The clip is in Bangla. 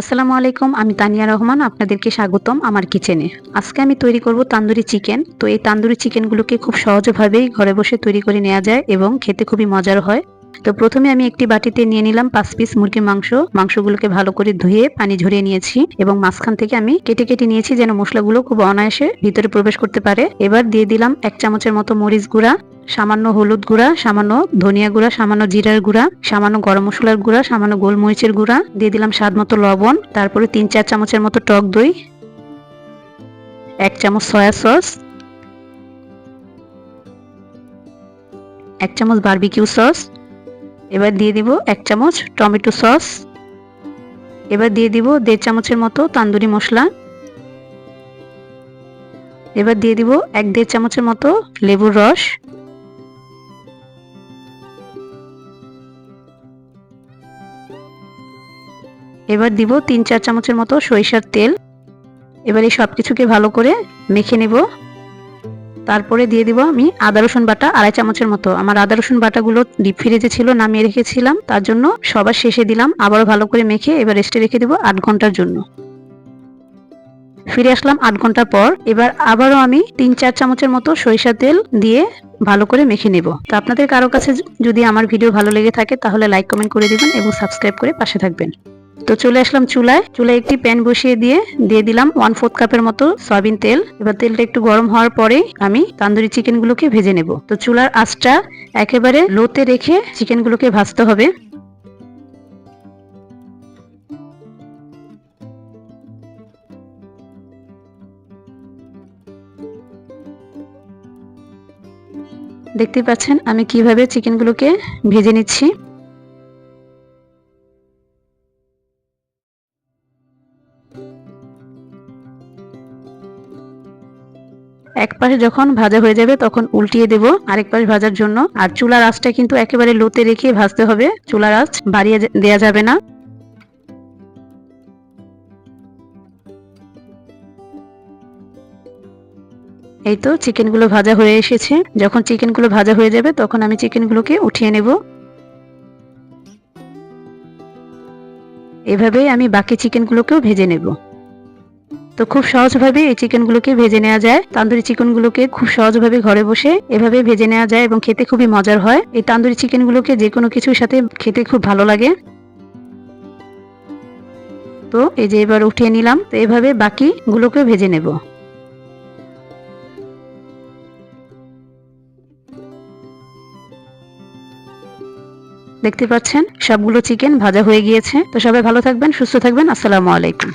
আসসালামু আলাইকুম, আমি তানিয়া রহমান, আপনাদেরকে স্বাগতম আমার কিচেনে। আজকে আমি তৈরি করব তান্দুরি চিকেন। তো এই তান্দুরি চিকেনগুলোকে খুব সহজভাবেই ঘরে বসে তৈরি করে নেওয়া যায় এবং খেতে খুবই মজার হয়। তো প্রথমে আমি একটি বাটিতে নিয়ে নিলাম পাঁচ পিস মুরগির মাংস। মাংসগুলোকে ভালো করে ধুয়ে পানি ঝরিয়ে নিয়েছি এবং মাঝখান থেকে আমি কেটে কেটে নিয়েছি যেন মশলাগুলো খুব অনায়াসে ভিতরে প্রবেশ করতে পারে। এবার দিয়ে দিলাম এক চামচের মতো মরিচ গুঁড়া। সামান্য হলুদ গুঁড়া, সামান্য ধনিয়া গুঁড়া, সামান্য জিরার গুঁড়া, সামান্য গরম মশলার গুঁড়া, সামান্য গোলমরিচের গুঁড়া, দিয়ে দিলাম স্বাদ মতো লবণ, তারপরে তিন চার চামচের মতো টক দই, এক চামচ সয়া সস, এক চামচ বারবিকিউ সস, এবার দিয়ে দিব এক চামচ টমেটো সস, এবার দিয়ে দিব দেড় চামচের মতো তান্দুরি মশলা, এবার দিয়ে দিব এক দেড় চামচের মতো লেবুর রস এবার দিব তিন চার চামচের মতো সরিষার তেল। এবার এই সব কিছুকে ভালো করে মেখে নেব। তারপরে দিয়ে দিব আমি আদা, রসুন বাটা আড়াই চামচের মতো। আমার আদা, রসুন বাটাগুলো ডিপ ফ্রিজে ছিল, নামিয়ে রেখেছিলাম। তার জন্য সবার শেষে দিলাম। আবারও ভালো করে মেখে এবার রেস্টে রেখে দেবো আট ঘণ্টার জন্য। ফিরে আসলাম আট ঘণ্টা পর। এবার আবারও আমি তিন চার চামচের মতো সরিষা তেল দিয়ে ভালো করে মেখে নেব। তো আপনাদের কারও কাছে যদি আমার ভিডিও ভালো লেগে থাকে, তাহলে লাইক কমেন্ট করে দিবেন এবং সাবস্ক্রাইব করে পাশে থাকবেন। তো চলে আসলাম চুলায়। চুলায় একটি প্যান বসিয়ে দিয়ে দিয়ে দিলাম ওয়ান ফোর্থ কাপের মতো সয়াবিন তেল। এবার তেলটা একটু গরম হওয়ার পরে আমি তান্দুরি চিকেনগুলোকে ভেজে নেব। তো চুলার আঁচটা একেবারে লোতে রেখে চিকেনগুলোকে ভাজতে হবে। দেখতে পাচ্ছেন আমি কীভাবে চিকেনগুলোকে ভেজে নিচ্ছি। এক পাশে যখন ভাজা হয়ে যাবে, তখন উল্টিয়ে দেব। আরেক পাশ ভাজার জন্য। আর চুলার আঁচটা কিন্তু একেবারে লোতে রেখে ভাজতে হবে। চুলার আঁচ বাড়িয়ে দেওয়া যাবে না। এই তো চিকেনগুলো ভাজা হয়ে এসেছে। যখন চিকেনগুলো ভাজা হয়ে যাবে, তখন আমি চিকেনগুলোকে উঠিয়ে নেব। এভাবেই আমি বাকি চিকেনগুলোকেও ভেজে নেব। তো খুব সহজভাবে এই চিকেনগুলোকে ভেজে নেওয়া যায়। তান্দুরি চিকেনগুলোকে খুব সহজভাবে ঘরে বসে এভাবে ভেজে নেওয়া যায় এবং খেতে খুবই মজার হয়। এই তান্দুরি চিকেনগুলোকে যে কোনো কিছুর সাথে খেতে খুব ভালো লাগে। তো এই যে এবার উঠিয়ে নিলাম। তো এভাবে বাকিগুলোকেও ভেজে নেব। দেখতে পাচ্ছেন, সবগুলো চিকেন ভাজা হয়ে গিয়েছে। তো সবাই ভালো থাকবেন, সুস্থ থাকবেন, আসসালামু আলাইকুম।